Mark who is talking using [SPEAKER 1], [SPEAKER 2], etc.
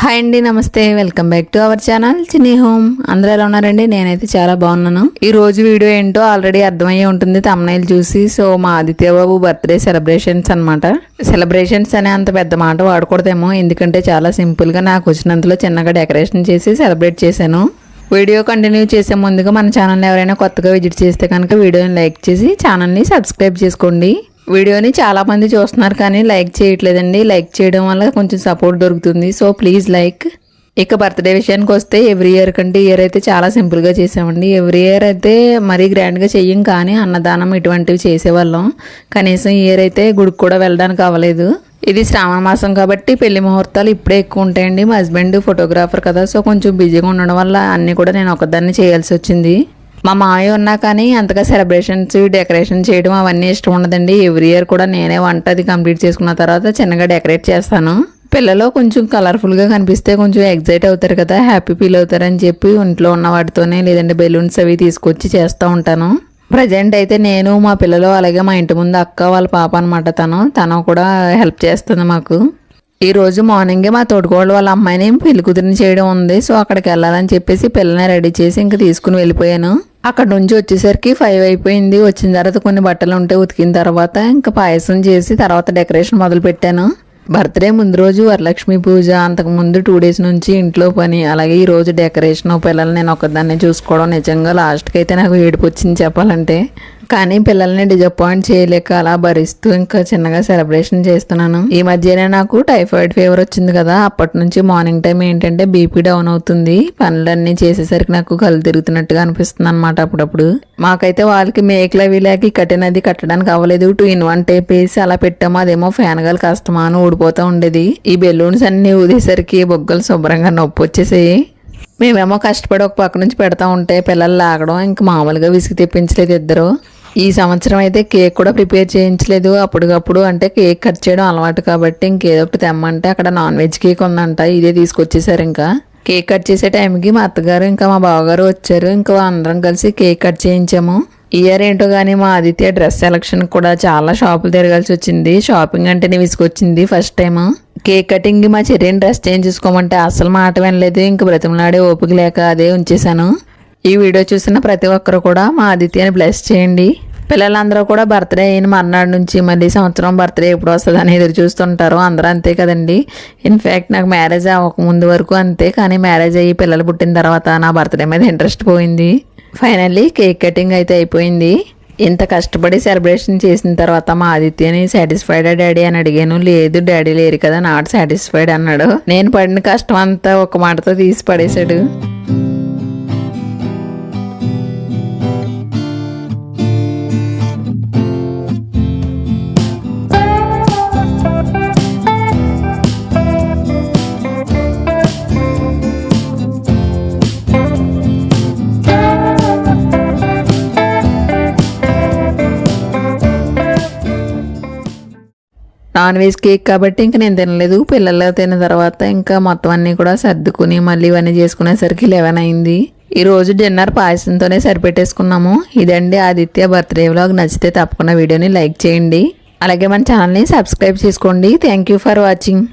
[SPEAKER 1] Hi అండి నమస్తే. Welcome back to our channel Chinni home. అందరూ ఎలా ఉన్నారండి? నేనైతే చాలా బాగున్నాను. ఈ రోజు వీడియో ఏంటో ఆల్రెడీ అర్థమయ్యే ఉంటుంది. తమ్నైల్ చూసి సో మా ఆదిత్య బాబు బర్త్డే సెలబ్రేషన్స్ అన్నమాట. సెలబ్రేషన్స్ అనే అంత పెద్ద మాట వాడకూడదేమో. ఎందుకంటే చాలా సింపుల్గా నాకు వచ్చినంతలో చిన్నగా డెకరేషన్ చేసి సెలబ్రేట్ చేశాను. వీడియో కంటిన్యూ చేసే ముందుగా మన ఛానల్ ఎవరైనా కొత్తగా విజిట్ చేస్తే కనుక వీడియోని లైక్ చేసి ఛానల్ని సబ్స్క్రైబ్ చేసుకోండి. వీడియోని చాలామంది చూస్తున్నారు కానీ లైక్ చేయట్లేదండి. లైక్ చేయడం వల్ల కొంచెం సపోర్ట్ దొరుకుతుంది. So please like. ఇక బర్త్డే విషయానికి వస్తే ఎవ్రీ ఇయర్ కంటే ఇయర్ అయితే చాలా సింపుల్గా చేసామండి. ఎవ్రీ ఇయర్ అయితే మరీ గ్రాండ్గా చెయ్యం కానీ అన్నదానం ఇటువంటివి చేసేవాళ్ళం. కనీసం ఇయర్ అయితే గుడికి కూడా వెళ్ళడానికి అవ్వలేదు. ఇది శ్రావణ మాసం కాబట్టి పెళ్ళి ముహూర్తాలు ఇప్పుడే ఎక్కువ ఉంటాయండి. మా హస్బెండ్ ఫోటోగ్రాఫర్ కదా సో కొంచెం బిజీగా ఉండడం వల్ల అన్నీ కూడా నేను ఒకదాన్ని చేయాల్సి వచ్చింది. మా మామయ్య ఉన్నా కానీ అంతగా సెలబ్రేషన్స్ డెకరేషన్ చేయడం అవన్నీ ఇష్టం ఉండదండి. ఎవ్రీ ఇయర్ కూడా నేనే వంట అది కంప్లీట్ చేసుకున్న తర్వాత చిన్నగా డెకరేట్ చేస్తాను. పిల్లలు కొంచెం కలర్ఫుల్గా కనిపిస్తే కొంచెం ఎగ్జైట్ అవుతారు కదా హ్యాపీ ఫీల్ అవుతారని చెప్పి ఇంట్లో ఉన్న వాటితోనే లేదంటే బెలూన్స్ అవి తీసుకొచ్చి చేస్తూ ఉంటాను. ప్రజెంట్ అయితే నేను మా పిల్లలు అలాగే మా ఇంటి ముందు అక్క వాళ్ళ పాప అనమాట తను. తను కూడా హెల్ప్ చేస్తుంది మాకు. ఈ రోజు మార్నింగే మా తోడుకోళ్ళు వాళ్ళ అమ్మాయిని పెళ్ళి కుదిరిని చేయడం ఉంది. సో అక్కడికి వెళ్ళాలని చెప్పేసి పిల్లని రెడీ చేసి ఇంకా తీసుకుని వెళ్ళిపోయాను. అక్కడ నుంచి వచ్చేసరికి ఫైవ్ అయిపోయింది. వచ్చిన తర్వాత కొన్ని బట్టలు ఉంటే ఉతికిన తర్వాత ఇంకా పాయసం చేసి తర్వాత డెకరేషన్ మొదలు పెట్టాను. బర్త్డే ముందు రోజు వరలక్ష్మి పూజ అంతకు ముందు టూ డేస్ నుంచి ఇంట్లో పని అలాగే ఈ రోజు డెకరేషన్ పిల్లల్ని నేను ఒకదాన్ని చూసుకోవడం నిజంగా లాస్ట్కి అయితే నాకు ఏడుపు వచ్చింది చెప్పాలంటే. కానీ పిల్లల్ని డిజపాయింట్ చేయలేక అలా భరిస్తూ ఇంకా చిన్నగా సెలబ్రేషన్ చేస్తున్నాను. ఈ మధ్యనే నాకు టైఫాయిడ్ ఫీవర్ వచ్చింది కదా అప్పటి నుంచి మార్నింగ్ టైం ఏంటంటే బీపీ డౌన్ అవుతుంది. పనులన్నీ చేసేసరికి నాకు కళ్ళు తిరుగుతున్నట్టుగా అనిపిస్తుంది అనమాట అప్పుడప్పుడు. మాకైతే వాళ్ళకి మేకలు అవి లేక కట్టినది కట్టడానికి అవ్వలేదు. టూ ఇన్ వన్ టేప్ వేసి అలా పెట్టాము. అదేమో ఫ్యాన్ గాలి కష్టమా అని ఊడిపోతూ ఉండేది. ఈ బెలూన్స్ అన్ని ఊదేసరికి బొగ్గలు శుభ్రంగా నొప్పి వచ్చేసాయి. మేమేమో కష్టపడి ఒక పక్క నుంచి పెడతా ఉంటే పిల్లలు లాగడం ఇంక మామూలుగా విసిగి తెప్పించలేదు ఇద్దరు. ఈ సంవత్సరం అయితే కేక్ కూడా ప్రిపేర్ చేయించలేదు. అప్పటికప్పుడు అంటే కేక్ కట్ చేయడం అలవాటు కాబట్టి ఇంకేదో ఒకటి తెమ్మంటే అక్కడ నాన్ వెజ్ కేక్ ఉందంట. ఇదే తీసుకొచ్చేసారు ఇంకా. కేక్ కట్ చేసే టైంకి మా అత్తగారు ఇంకా మా బావగారు వచ్చారు. ఇంకా అందరం కలిసి కేక్ కట్ చేయించాము. ఇయర్ ఏంటో కానీ మా ఆదిత్య డ్రెస్ సెలక్షన్ కూడా చాలా షాపులు తిరగాల్సి వచ్చింది. షాపింగ్ అంటేనే విసుకొచ్చింది ఫస్ట్ టైం కేక్ కటింగ్ మా చెర్రీని డ్రెస్ చేంజ్ చేసుకోమంటే అసలు మాట వినలేదు. ఇంక బ్రతిమలాడే ఓపిక లేక అదే ఉంచేశాను. ఈ వీడియో చూసిన ప్రతి ఒక్కరు కూడా మా ఆదిత్యని బ్లెస్ చేయండి. పిల్లలందరూ కూడా బర్త్డే అయిన మర్నాడు నుంచి మళ్ళీ సంవత్సరం బర్త్డే ఎప్పుడు వస్తుంది అని ఎదురు చూస్తుంటారు. అందరూ అంతే కదండి. ఇన్ఫ్యాక్ట్ నాకు మ్యారేజ్ అవ్వక ముందు వరకు అంతే కానీ మ్యారేజ్ అయ్యి పిల్లలు పుట్టిన తర్వాత నా బర్త్డే మీద ఇంట్రెస్ట్ పోయింది. ఫైనల్లీ కేక్ కటింగ్ అయితే అయిపోయింది. ఇంత కష్టపడి సెలబ్రేషన్ చేసిన తర్వాత మా ఆదిత్యని సాటిస్ఫైడా డాడీ అని అడిగాను. లేదు డాడీ లేరు కదా నాట్ సాటిస్ఫైడ్ అన్నాడు. నేను పడిన కష్టం అంతా ఒక మాటతో తీసి పడేశాడు. నాన్ వెజ్ కేక్ కాబట్టి ఇంకా నేను తినలేదు. పిల్లలు తిన్న తర్వాత ఇంకా మొత్తం అన్నీ కూడా సర్దుకుని మళ్ళీ ఇవన్నీ చేసుకునేసరికి లెవెన్ అయింది. ఈరోజు డిన్నర్ పాయసంతోనే సరిపెట్టేసుకున్నాము. ఇదండి ఆదిత్య బర్త్డే వ్లాగ్. నచ్చితే తప్పకుండా వీడియోని లైక్ చేయండి. అలాగే మన ఛానల్ని సబ్స్క్రైబ్ చేసుకోండి. Thank you for watching